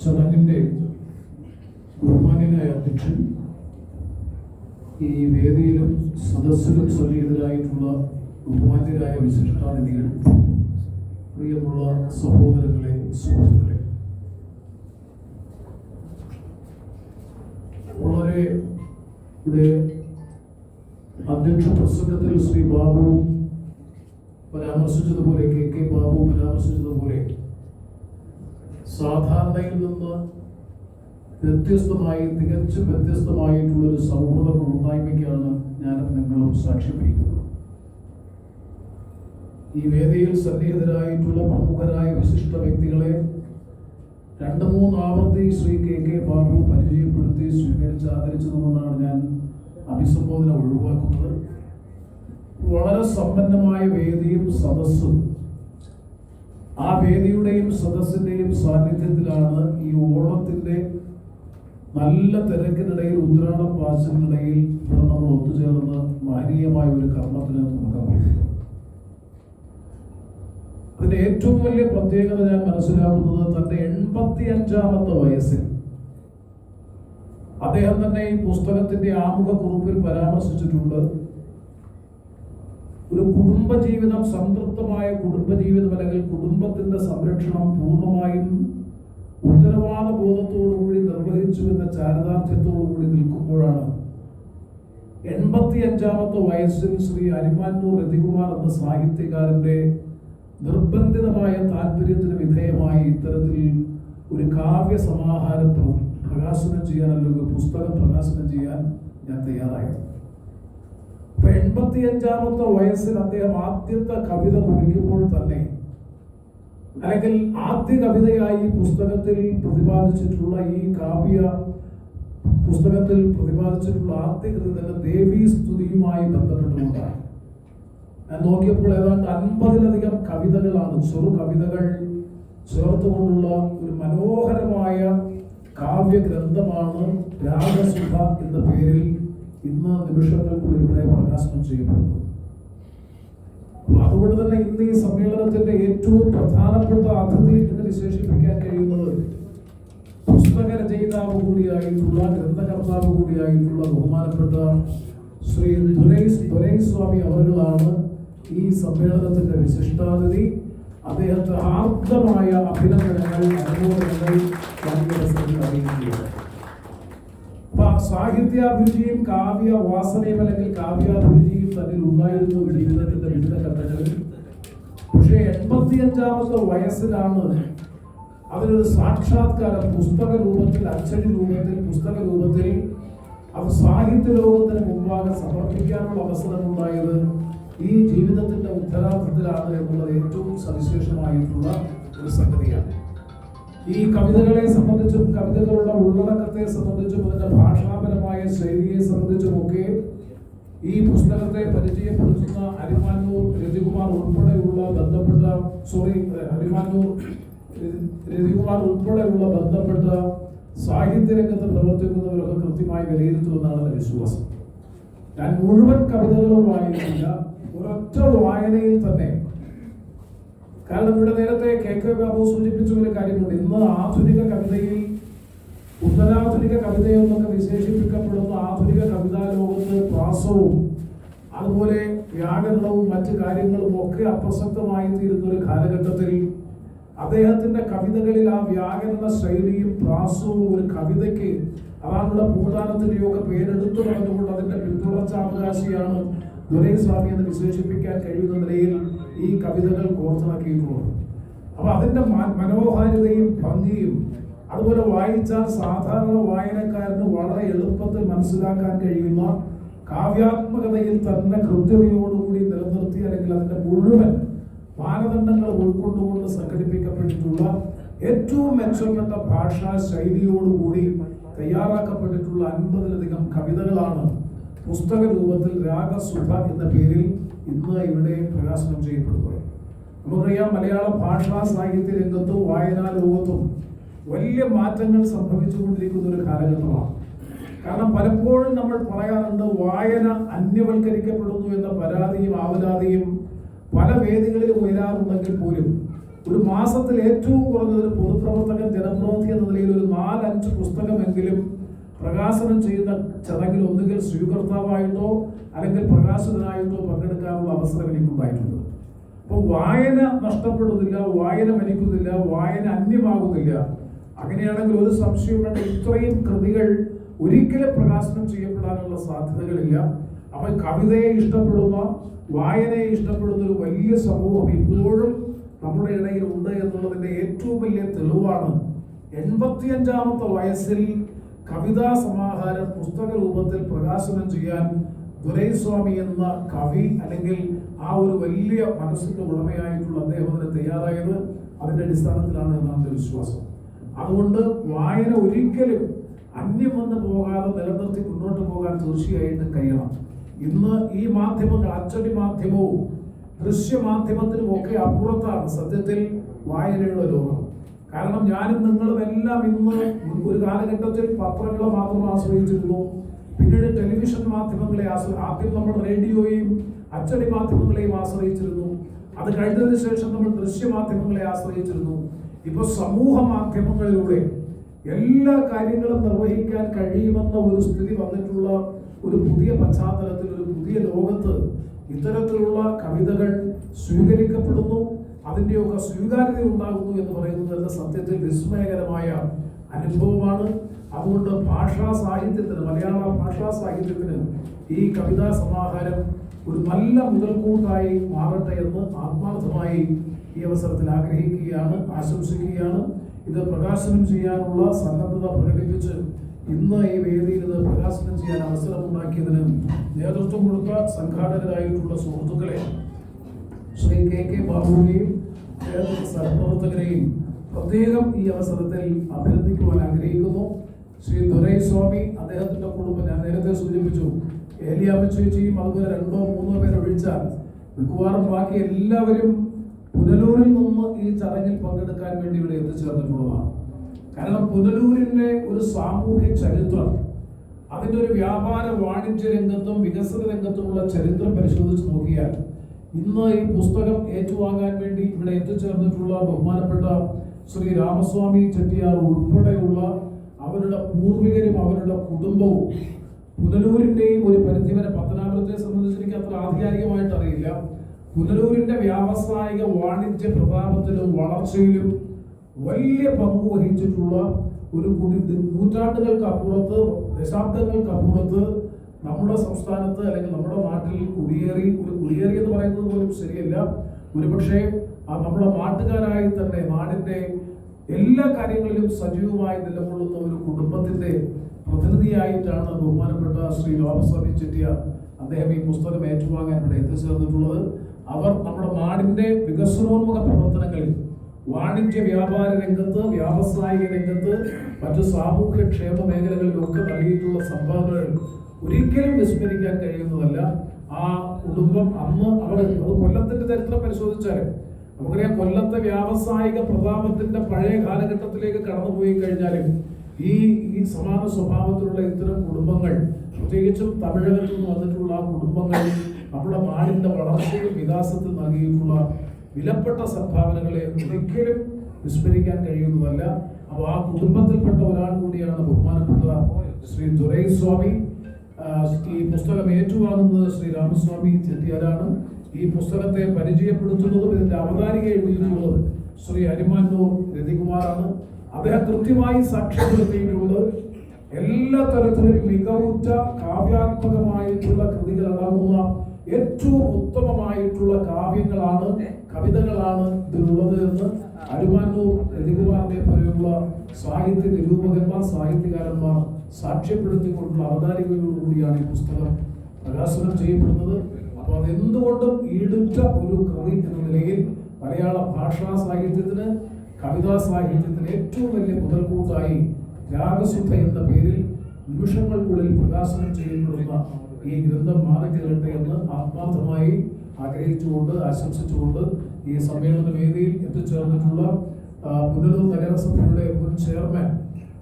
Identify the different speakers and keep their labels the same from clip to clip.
Speaker 1: ചടങ്ങിന്റെ ബഹുമാന്യനായ അധ്യക്ഷൻ ഈ വേദിയിലും സദസ്സിലും സന്നിഹിതരായിട്ടുള്ള ബഹുമാന്യരായ വിശിഷ്ടാതിഥികൾ പ്രിയമുള്ള സഹോദരങ്ങളെ സുഹൃത്തുക്കളെ. വളരെ ഇവിടെ അധ്യക്ഷ പ്രസംഗത്തിൽ ശ്രീ ബാബു പരാമർശിച്ചതുപോലെ കെ കെ ബാബു പരാമർശിച്ചതുപോലെ സാധാരണയിൽ നിന്ന് വ്യത്യസ്തമായി തികച്ചും വ്യത്യസ്തമായിട്ടുള്ള ഒരു സൗഹൃദ കൂട്ടായ്മയ്ക്കാണ് ഞാൻ നിങ്ങളും സാക്ഷിപ്പിക്കുന്നത് ഈ വേദിയിൽ സന്നിഹിതരായിട്ടുള്ള പ്രമുഖരായ വിശിഷ്ട വ്യക്തികളെ രണ്ട് മൂന്ന് ആവർത്തി ശ്രീ കെ കെ ബാബു പരിചയപ്പെടുത്തി സ്വീകരിച്ച് ആദരിച്ചതുകൊണ്ടാണ് ഞാൻ അഭിസംബോധന ഒഴിവാക്കുന്നത്. വളരെ സമ്പന്നമായ വേദിയും സദസ്സും ആ വേദിയുടെയും സദസ്സിന്റെയും സാന്നിധ്യത്തിലാണ് ഈ ഓണത്തിന്റെ നല്ല തിരക്കിനിടയിൽ ഉത്രാട പാച്ചിനിടയിൽ ഇവിടെ നമ്മൾ ഒത്തുചേർന്ന് മഹനീയമായ ഒരു കർമ്മത്തിന് തുടക്കം കുറിക്കുന്നു അതിന്റെ ഏറ്റവും വലിയ പ്രത്യേകത ഞാൻ മനസ്സിലാക്കുന്നത് തന്റെ എൺപത്തി അഞ്ചാമത്തെ വയസ്സിൽ. അദ്ദേഹം തന്നെ ഈ പുസ്തകത്തിന്റെ ആമുഖ കുറിപ്പിൽ പരാമർശിച്ചിട്ടുണ്ട്. ഒരു കുടുംബജീവിതം സംതൃപ്തമായ കുടുംബജീവിതം അല്ലെങ്കിൽ കുടുംബത്തിന്റെ സംരക്ഷണം പൂർണമായും ഉത്തരവാദ ബോധത്തോടുകൂടി നിർവഹിച്ചു എന്ന ചാരിതാർത്ഥ്യത്തോടുകൂടി നിൽക്കുമ്പോഴാണ് എൺപത്തി അഞ്ചാമത്തെ വയസ്സിൽ ശ്രീ അരിമാന്നൂർ രതികുമാർ എന്ന സാഹിത്യകാരന്റെ നിർബന്ധിതമായ താല്പര്യത്തിന് വിധേയമായി ഇത്തരത്തിൽ ഒരു കാവ്യ സമാഹാരം പ്രകാശനം ചെയ്യാൻ അല്ലെങ്കിൽ പുസ്തകം പ്രകാശനം ചെയ്യാൻ ഞാൻ തയ്യാറായത് അപ്പൊ എൺപത്തി അഞ്ചാമത്തെ വയസ്സിൽ അദ്ദേഹം ആദ്യത്തെ കവിത കുറിക്കുമ്പോൾ തന്നെ അല്ലെങ്കിൽ ആദ്യ കവിതയായി പുസ്തകത്തിൽ പ്രതിപാദിച്ചിട്ടുള്ള ഈ കാവ്യ പുസ്തകത്തിൽ പ്രതിപാദിച്ചിട്ടുള്ള ആദ്യ കൃതി തന്നെ ദേവീ സ്തുതിയുമായി ബന്ധപ്പെട്ടുകൊണ്ടാണ്. ഞാൻ നോക്കിയപ്പോൾ ഏതാണ്ട് അൻപതിലധികം കവിതകളാണ് ചെറു കവിതകൾ ചേർത്തുകൊണ്ടുള്ള ഒരു മനോഹരമായ കാവ്യ ഗ്രന്ഥമാണ് രാഗസുധ എന്ന പേരിൽ ഇന്ന് നിമിഷങ്ങൾക്കുള്ളിലൂടെ പ്രകാശനം ചെയ്യപ്പെടുന്നു. അതുകൊണ്ട് തന്നെ ഇന്ന് ഈ സമ്മേളനത്തിന്റെ ഏറ്റവും പ്രധാനപ്പെട്ട അതിഥി എന്ന് വിശേഷിപ്പിക്കാൻ കഴിയുന്നത് പുസ്തക രചയിതാവ് കൂടിയായിട്ടുള്ള ഗ്രന്ഥകർത്താവ് കൂടിയായിട്ടുള്ള ബഹുമാനപ്പെട്ട ശ്രീ ദുരൈസ് സ്വാമി അവരുകളാണ് ഈ സമ്മേളനത്തിന്റെ വിശിഷ്ടാതിഥി. അദ്ദേഹത്തെ ആർദ്രമായ അഭിനന്ദനങ്ങൾ കാവ്യരസത്തിൽ അറിയിക്കുകയാണ് സാഹിത്യാഭിരുചിയും കാവ്യ വാസനയും അല്ലെങ്കിൽ കാവ്യാഭിരുചിയും തന്നിൽ ഉണ്ടായിരുന്നു ജീവിതത്തിന്റെ വിവിധ ഘട്ടങ്ങളിൽ പക്ഷേ എൺപത്തിയഞ്ചാമത്തെ വയസ്സിലാണ് അവരൊരു സാക്ഷാത്കാരം പുസ്തക രൂപത്തിൽ അച്ചടി രൂപത്തിൽ പുസ്തക രൂപത്തിൽ അവർ സാഹിത്യ ലോകത്തിന് മുമ്പാകെ സമർപ്പിക്കാനുള്ള അവസരം ഉണ്ടായത് ഈ ജീവിതത്തിന്റെ ഉത്തരാർത്ഥത്തിലാണ് എന്നുള്ളത് ഏറ്റവും സവിശേഷമായിട്ടുള്ള ഒരു സംഗതിയാണ്. ഈ കവിതകളെ സംബന്ധിച്ചും കവിതകളുടെ ഉള്ളടക്കത്തെ സംബന്ധിച്ചും അതിന്റെ ഭാഷാപരമായ ശൈലിയെ സംബന്ധിച്ചുമൊക്കെ ഈ പുസ്തകത്തെ പരിചയപ്പെടുത്തുന്ന അരിമാനൂർ രതികുമാർ ഉൾപ്പെടെയുള്ള ബന്ധപ്പെട്ട സോറി അരിമാനൂർ രതികുമാർ ഉൾപ്പെടെയുള്ള ബന്ധപ്പെട്ട സാഹിത്യരംഗത്ത് പ്രവർത്തിക്കുന്നവരൊക്കെ കൃത്യമായി വിലയിരുത്തുമെന്നാണ് എന്റെ വിശ്വാസം. ഞാൻ മുഴുവൻ കവിതകളും വായിക്കില്ല ഒരൊറ്റ വായനയിൽ തന്നെ കാരണം ഇവിടെ നേരത്തെ കെ കെ ബാബു സൂചിപ്പിച്ച ഒരു കാര്യമുണ്ട്. ഇന്ന് ആധുനിക കവിതയിൽ ഉത്തരാധുനിക കവിതയെന്നൊക്കെ വിശേഷിപ്പിക്കപ്പെടുന്ന ആധുനിക കവിതാ ലോകത്ത് പ്രാസവും അതുപോലെ വ്യാകരണവും മറ്റു കാര്യങ്ങളും ഒക്കെ അപ്രസക്തമായി തീരുന്ന ഒരു കാലഘട്ടത്തിൽ അദ്ദേഹത്തിന്റെ കവിതകളിൽ ആ വ്യാകരണ ശൈലിയും പ്രാസവും ഒരു കവിതയ്ക്ക് അതാണുള്ള ഭൂതാനത്തിന്റെയൊക്കെ പേരെടുത്തു പറഞ്ഞുകൊണ്ട് അതിന്റെ പിന്തുടർച്ചാവകാശിയാണ് ദുരൈസ്വാമി എന്ന് വിശേഷിപ്പിക്കാൻ കഴിയുന്ന നിലയിൽ ഈ കവിതകൾ കോർത്തിണക്കിയിട്ടുള്ളത് അപ്പോൾ അതിന്റെ മനോഹാരിതയും ഭംഗിയും അതുപോലെ വായിച്ചാൽ സാധാരണ വായനക്കാരന് വളരെ എളുപ്പത്തിൽ മനസ്സിലാക്കാൻ കഴിയുന്ന കാവ്യാത്മകതയിൽ തന്നെ കൃത്യതയോടുകൂടി നിലനിർത്തി അല്ലെങ്കിൽ അതിന്റെ മുഴുവൻ മാനദണ്ഡങ്ങൾ ഉൾക്കൊണ്ടുകൊണ്ട് സംഘടിപ്പിക്കപ്പെട്ടിട്ടുള്ള ഏറ്റവും മെച്ചപ്പെട്ട ഭാഷാ ശൈലിയോടുകൂടി തയ്യാറാക്കപ്പെട്ടിട്ടുള്ള അൻപതിലധികം കവിതകളാണ് പുസ്തക രൂപത്തിൽ രാഗസുധ എന്ന പേരിൽ ഇന്ന് ഇവിടെ പ്രകാശനം ചെയ്യപ്പെടുന്നത് നമുക്കറിയാം മലയാള ഭാഷാ സാഹിത്യ രംഗത്തും വായനാ ലോകത്തും വലിയ മാറ്റങ്ങൾ സംഭവിച്ചുകൊണ്ടിരിക്കുന്ന ഒരു കാലഘട്ടമാണ്. കാരണം പലപ്പോഴും നമ്മൾ പറയാറുണ്ട് വായന അന്യവൽക്കരിക്കപ്പെടുന്നു എന്ന പരാതിയും ആവലാതിയും പല വേദികളിൽ ഉയരാറുണ്ടെങ്കിൽ പോലും ഒരു മാസത്തിൽ ഏറ്റവും കുറഞ്ഞത് ഒരു പൊതുപ്രവർത്തകൻ ജനപ്രതിനിധി എന്ന നിലയിൽ ഒരു നാലഞ്ച് പുസ്തകമെങ്കിലും പ്രകാശനം ചെയ്യുന്ന ചടങ്ങിൽ ഒന്നുകിൽ സ്വീകർത്താവായിട്ടോ അല്ലെങ്കിൽ പ്രകാശകനായിട്ടോ പങ്കെടുക്കാനുള്ള അവസരം എനിക്കുണ്ടായിട്ടുണ്ട്. അപ്പോൾ വായന നഷ്ടപ്പെടുന്നില്ല വായന മരിക്കുന്നില്ല വായന അന്യമാകുന്നില്ല. അങ്ങനെയാണെങ്കിൽ ഒരു സംശയം ഇത്രയും കൃതികൾ ഒരിക്കലും പ്രകാശനം ചെയ്യപ്പെടാനുള്ള സാധ്യതകളില്ല. അപ്പോൾ കവിതയെ ഇഷ്ടപ്പെടുന്ന വായനയെ ഇഷ്ടപ്പെടുന്ന ഒരു വലിയ സമൂഹം ഇപ്പോഴും നമ്മുടെ ഇടയിൽ ഉണ്ട് എന്നുള്ളതിന്റെ ഏറ്റവും വലിയ തെളിവാണ് എൺപത്തിയഞ്ചാമത്തെ വയസ്സിൽ കവിതാ സമാഹാരം പുസ്തക രൂപത്തിൽ പ്രകാശനം ചെയ്യാൻ ദുരൈസ്വാമി എന്ന കവി അല്ലെങ്കിൽ ആ ഒരു വലിയ മനസ്സിന്റെ ഉടമയായിട്ടുള്ള അദ്ദേഹം അതിന് തയ്യാറായത് അതിന്റെ അടിസ്ഥാനത്തിലാണ് എന്നാണ് എന്റെ വിശ്വാസം. അതുകൊണ്ട് വായന ഒരിക്കലും അന്യം വന്ന് പോകാതെ നിലനിർത്തി മുന്നോട്ട് പോകാൻ തീർച്ചയായിട്ടും കഴിയണം. ഇന്ന് ഈ മാധ്യമങ്ങൾ അച്ചടി മാധ്യമവും ദൃശ്യമാധ്യമത്തിനും ഒക്കെ അപ്പുറത്താണ് സത്യത്തിൽ വായനയുടെ ലോകം. കാരണം ഞാനും നിങ്ങളും എല്ലാം ഇന്ന് ഒരു കാലഘട്ടത്തിൽ പത്രങ്ങളെ മാത്രം ആശ്രയിച്ചിരുന്നു. പിന്നീട് ടെലിവിഷൻ മാധ്യമങ്ങളെ ആശ്ര ആദ്യം നമ്മൾ റേഡിയോയും അച്ചടി മാധ്യമങ്ങളെയും ആശ്രയിച്ചിരുന്നു. അത് കഴിഞ്ഞതിന് ശേഷം നമ്മൾ ദൃശ്യ മാധ്യമങ്ങളെ ആശ്രയിച്ചിരുന്നു. ഇപ്പൊ സമൂഹ മാധ്യമങ്ങളിലൂടെ എല്ലാ കാര്യങ്ങളും നിർവഹിക്കാൻ കഴിയുമെന്ന ഒരു സ്ഥിതി വന്നിട്ടുള്ള ഒരു പുതിയ പശ്ചാത്തലത്തിൽ ഒരു പുതിയ ലോകത്ത് ഇത്തരത്തിലുള്ള കവിതകൾ സ്വീകരിക്കപ്പെടുന്നു. അതിന്റെയൊക്കെ സ്വീകാര്യത ഉണ്ടാകുന്നു എന്ന് പറയുന്നത് എന്ന സത്യത്തിൽ വിസ്മയകരമായ അനുഭവമാണ്. അതുകൊണ്ട് ഭാഷാ സാഹിത്യത്തിന് മലയാള ഭാഷാ സാഹിത്യത്തിന് ഈ കവിതാ സമാഹാരം ഒരു നല്ല മുതൽക്കൂട്ടായി മാറട്ടെ എന്ന് ആത്മാർത്ഥമായി ഈ അവസരത്തിൽ ആഗ്രഹിക്കുകയാണ് ആശംസിക്കുകയാണ്. ഇത് പ്രകാശനം ചെയ്യാനുള്ള സന്നദ്ധത പ്രകടിപ്പിച്ച് ഇന്ന് ഈ വേദിയിൽ ഇത് പ്രകാശനം ചെയ്യാൻ അവസരമുണ്ടാക്കിയതിന് നേതൃത്വം കൊടുത്ത സംഘാടകരായിട്ടുള്ള സുഹൃത്തുക്കളെ ശ്രീ കെ കെ ബാബുവിനെയും സഹപ്രവർത്തകരെയും പ്രത്യേകം ഈ അവസരത്തിൽ അഭിനന്ദിക്കുവാൻ ആഗ്രഹിക്കുന്നു. ശ്രീ ദുരൈ സ്വാമി അദ്ദേഹത്തിന്റെ കുടുംബം ഞാൻ നേരത്തെ സൂചിപ്പിച്ചു. ഏലിയാമ്മ ചേച്ചിയും അതുപോലെ രണ്ടോ മൂന്നോ പേരെ ഒഴിച്ചാൽ മിക്കവാറും ബാക്കി എല്ലാവരും പുനലൂരിൽ നിന്ന് ഈ ചടങ്ങിൽ പങ്കെടുക്കാൻ വേണ്ടി ഇവിടെ എത്തിച്ചേർന്നിട്ടുള്ളതാണ്. കാരണം പുനലൂരിന്റെ ഒരു സാമൂഹ്യ ചരിത്രം അതിന്റെ ഒരു വ്യാപാര വാണിജ്യ രംഗത്തും വികസന രംഗത്തുമുള്ള ചരിത്രം പരിശോധിച്ച് നോക്കിയാൽ ഇന്ന് ഈ പുസ്തകം ഏറ്റുവാങ്ങാൻ വേണ്ടി ഇവിടെ എത്തിച്ചേർന്നിട്ടുള്ള ബഹുമാനപ്പെട്ട ശ്രീ രാമസ്വാമി ചെട്ടിയാർ ഉൾപ്പെടെയുള്ള അവരുടെ പൂർവികരും അവരുടെ കുടുംബവും പുനലൂരിന്റെയും ഒരു പരിധി വരെ പത്തനാപുരത്തെ സംബന്ധിച്ച് എനിക്ക് അത്ര ആധികാരികമായിട്ട് അറിയില്ല. പുനലൂരിന്റെ വ്യാവസായിക വാണിജ്യ പ്രതാപത്തിലും വളർച്ചയിലും വലിയ പങ്ക് വഹിച്ചിട്ടുള്ള ഒരു കുടി നൂറ്റാണ്ടുകൾക്ക് അപ്പുറത്ത് ദശാബ്ദങ്ങൾക്ക് അപ്പുറത്ത് നമ്മുടെ സംസ്ഥാനത്ത് അല്ലെങ്കിൽ നമ്മുടെ നാട്ടിൽ കുടിയേറി ഒരു കുടിയേറി എന്ന് പറയുന്നത് പോലും ശരിയല്ല. ഒരുപക്ഷെ നമ്മുടെ നാട്ടുകാരായി തന്നെ നാടിന്റെ എല്ലാ കാര്യങ്ങളിലും സജീവമായി നിലകൊള്ളുന്ന ഒരു കുടുംബത്തിന്റെ പ്രതിനിധിയായിട്ടാണ് ബഹുമാനപ്പെട്ട ശ്രീ ലോകസ്വാമി ചെട്ടിയാർ അദ്ദേഹം ഈ പുസ്തകം ഏറ്റുവാങ്ങാൻ ഇവിടെ എത്തിച്ചേർന്നിട്ടുള്ളത്. അവർ നമ്മുടെ നാടിന്റെ വികസനോന്മുഖ പ്രവർത്തനങ്ങളിൽ വാണിജ്യ വ്യാപാര രംഗത്ത് വ്യാവസായിക രംഗത്ത് മറ്റ് സാമൂഹ്യ ക്ഷേമ മേഖലകളിലൊക്കെ നൽകിയിട്ടുള്ള സംഭാവനകൾ ഒരിക്കലും വിസ്മരിക്കാൻ കഴിയുന്നതല്ല ആ കുടുംബം അന്ന് അവിടെ അത് കൊല്ലത്തിന്റെ ചരിത്രം പരിശോധിച്ചാൽ നമുക്കറിയാം കൊല്ലത്തെ വ്യാവസായിക പ്രതാപത്തിന്റെ പഴയ കാലഘട്ടത്തിലേക്ക് കടന്നുപോയി കഴിഞ്ഞാലും ഈ ഈ സമാന സ്വഭാവത്തിലുള്ള ഇത്തരം കുടുംബങ്ങൾ പ്രത്യേകിച്ചും തമിഴകത്തിൽ നിന്ന് വന്നിട്ടുള്ള ആ കുടുംബങ്ങൾ നമ്മുടെ നാടിന്റെ വളർച്ചയും വികാസത്തിൽ നൽകിയിട്ടുള്ള വിലപ്പെട്ട സംഭാവനകളെ ഒരിക്കലും വിസ്മരിക്കാൻ കഴിയുന്നതല്ല. അപ്പോൾ ആ കുടുംബത്തിൽപ്പെട്ട ഒരാൾ കൂടിയാണ് ബഹുമാനപ്പെട്ട ശ്രീ ദുരൈ സ്വാമി ആ, ഈ പുസ്തകം ഏറ്റുവാങ്ങുന്നത് ശ്രീ രാമസ്വാമി ചെട്ടിയാരാണ്. ഈ പുസ്തകത്തെ പരിചയപ്പെടുത്തുന്നതും ഇതിന്റെ അവതാരിക എഴുതിയിട്ടുള്ളത് ശ്രീ അരിമാന്നൂർ രതികുമാറാണ്. അദ്ദേഹം കൃത്യമായി സാക്ഷ്യപ്പെടുത്തിയിട്ടുള്ളത് എല്ലാ തരത്തിലും മികവുറ്റ കാവ്യാത്മകമായിട്ടുള്ള കൃതികൾ അടങ്ങുന്ന ഏറ്റവും ഉത്തമമായിട്ടുള്ള കാവ്യങ്ങളാണ് കവിതകളാണ് ഇതിലുള്ളത് എന്ന് അരുമാനൂർ രതികുമാറിനെ പോലെയുള്ള സാഹിത്യ നിരൂപകന്മാർ സാഹിത്യകാരന്മാർ സാക്ഷ്യപ്പെടുത്തിക്കൊണ്ടുള്ള അവതാരികയോടുകൂടിയാണ് ഈ പുസ്തകം പ്രകാശനം ചെയ്യപ്പെടുന്നത്. അപ്പോൾ അതെന്തുകൊണ്ടും ഈടുറ്റ ഒരു കവി എന്ന നിലയിൽ മലയാള ഭാഷാ സാഹിത്യത്തിന് കവിതാ സാഹിത്യത്തിന് ഏറ്റവും വലിയ മുതൽക്കൂട്ടായി രാഗസുദ്ധ എന്ന പേരിൽ നിമിഷങ്ങൾക്കുള്ളിൽ പ്രകാശനം ചെയ്യപ്പെടുന്ന ഈ ഗ്രന്ഥം മാറിക്കരട്ടെ എന്ന് ആത്മാർത്ഥമായി ആഗ്രഹിച്ചുകൊണ്ട് ആശംസിച്ചുകൊണ്ട് ഈ സമ്മേളന വേദിയിൽ എത്തിച്ചേർന്നിട്ടുള്ള പുനരുദ്ധ നഗരസഭയുടെ മുൻ ചെയർമാൻ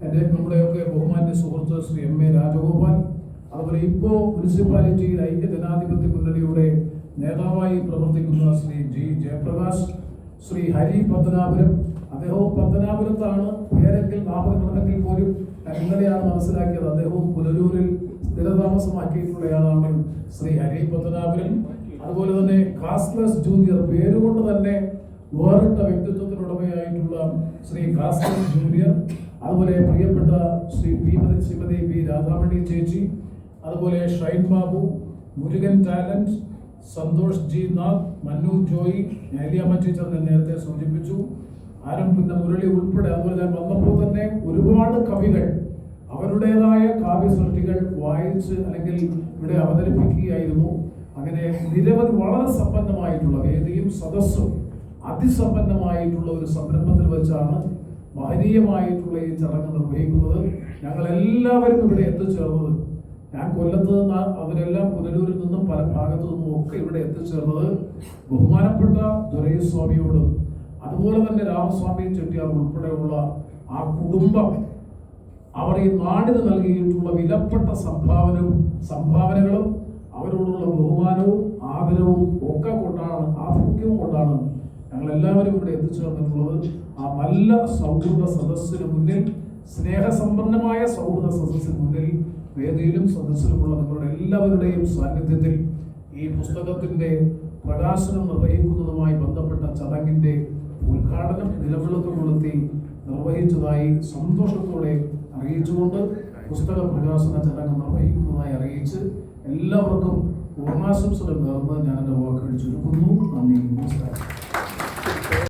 Speaker 1: എന്റെ നമ്മുടെയൊക്കെ ബഹുമാന്യ സുഹൃത്ത് ശ്രീ എം എ രാജഗോപാൽ അതുപോലെ ഇപ്പോൾ മുനിസിപ്പാലിറ്റിയിൽ ഐക്യ ജനാധിപത്യ മുന്നണിയുടെ നേതാവായി പ്രവർത്തിക്കുന്ന ശ്രീ ജി ജയപ്രകാശ് ശ്രീ ഹരി പത്തനാപുരം അദ്ദേഹവും പത്തനാപുരത്താണ് പേരെങ്കിൽ നാമകരണത്തിൽ പോലും ഇന്നലെയാണ് മനസ്സിലാക്കിയത്. അദ്ദേഹവും പുനലൂരിൽ സ്ഥിരതാമസമാക്കിയിട്ടുള്ളയാളാണ് ശ്രീ ഹരി പത്തനാപുരം അതുപോലെ തന്നെ കാസ്ലസ് ജൂനിയർ പേരുകൊണ്ട് തന്നെ വേറിട്ട വ്യക്തിത്വത്തിനുടമയായിട്ടുള്ള ശ്രീ കാസ്ലസ് ജൂനിയർ അതുപോലെ പ്രിയപ്പെട്ട ശ്രീ പി മതി ശ്രീമതി പി രാധാമണി ചേച്ചി അതുപോലെ ഷൈൻ ബാബു മുരുകൻ ടാലന്റ് സന്തോഷ് ജി നാഥ് മന്നു ജോയി നേലിയാമ്മ ടീച്ചറിനെ നേരത്തെ സൂചിപ്പിച്ചു. ആരം പിന്നെ മുരളി ഉൾപ്പെടെ അതുപോലെ ഞാൻ വന്നപ്പോൾ തന്നെ ഒരുപാട് കവികൾ അവരുടേതായ കാവ്യ സൃഷ്ടികൾ വായിച്ച് അല്ലെങ്കിൽ ഇവിടെ അവതരിപ്പിക്കുകയായിരുന്നു. അങ്ങനെ നിരവധി വളരെ സമ്പന്നമായിട്ടുള്ള വേദിയും സദസ്സും അതിസമ്പന്നമായിട്ടുള്ള ഒരു സംരംഭത്തിൽ വെച്ചാണ് മഹനീയമായിട്ടുള്ള ഈ ചടങ്ങ് നിർവഹിക്കുന്നത്. ഞങ്ങളെല്ലാവരും ഇവിടെ എത്തിച്ചേർന്നത് ഞാൻ കൊല്ലത്ത് നിന്ന് അവരെല്ലാം പുനലൂരിൽ നിന്നും പല ഭാഗത്തു നിന്നും ഒക്കെ ഇവിടെ എത്തിച്ചേർന്നത് ബഹുമാനപ്പെട്ട ദുരൈസ്വാമിയോടും അതുപോലെ തന്നെ രാമസ്വാമി ചെട്ടിയാർ ഉൾപ്പെടെയുള്ള ആ കുടുംബം അവർ ഈ നാടിന് നൽകിയിട്ടുള്ള വിലപ്പെട്ട സംഭാവനവും സംഭാവനകളും അവരോടുള്ള ബഹുമാനവും ആദരവും ഒക്കെ കൊണ്ടാണ് ആഭിമുഖ്യവും കൊണ്ടാണ് ഞങ്ങൾ എല്ലാവരും ഇവിടെ എത്തിച്ചേർന്നിട്ടുള്ളത് ആ നല്ല സൗഹൃദ സദസ്സിന് മുന്നിൽ സ്നേഹസമ്പന്നമായ സൗഹൃദ സദസ്സിന് മുന്നിൽ വേദിയിലും സദസ്സിലുമുള്ള നിങ്ങളുടെ എല്ലാവരുടെയും സാന്നിധ്യത്തിൽ ഈ പുസ്തകത്തിന്റെ പ്രകാശനം നിർവഹിക്കുന്നതുമായി ബന്ധപ്പെട്ട ചടങ്ങിന്റെ ഉദ്ഘാടനം നിലവിളക്ക് കൊളുത്തി നിർവഹിച്ചതായി സന്തോഷത്തോടെ അറിയിച്ചുകൊണ്ട് പുസ്തക പ്രകാശന ചടങ്ങ് നിർവഹിക്കുന്നതായി അറിയിച്ച് എല്ലാവർക്കും ഓർണാശംസകൾ നേർന്ന് ഞാൻ എന്റെ വാക്കുകൾ ചുരുക്കുന്നു. നന്ദി. നമസ്കാരം.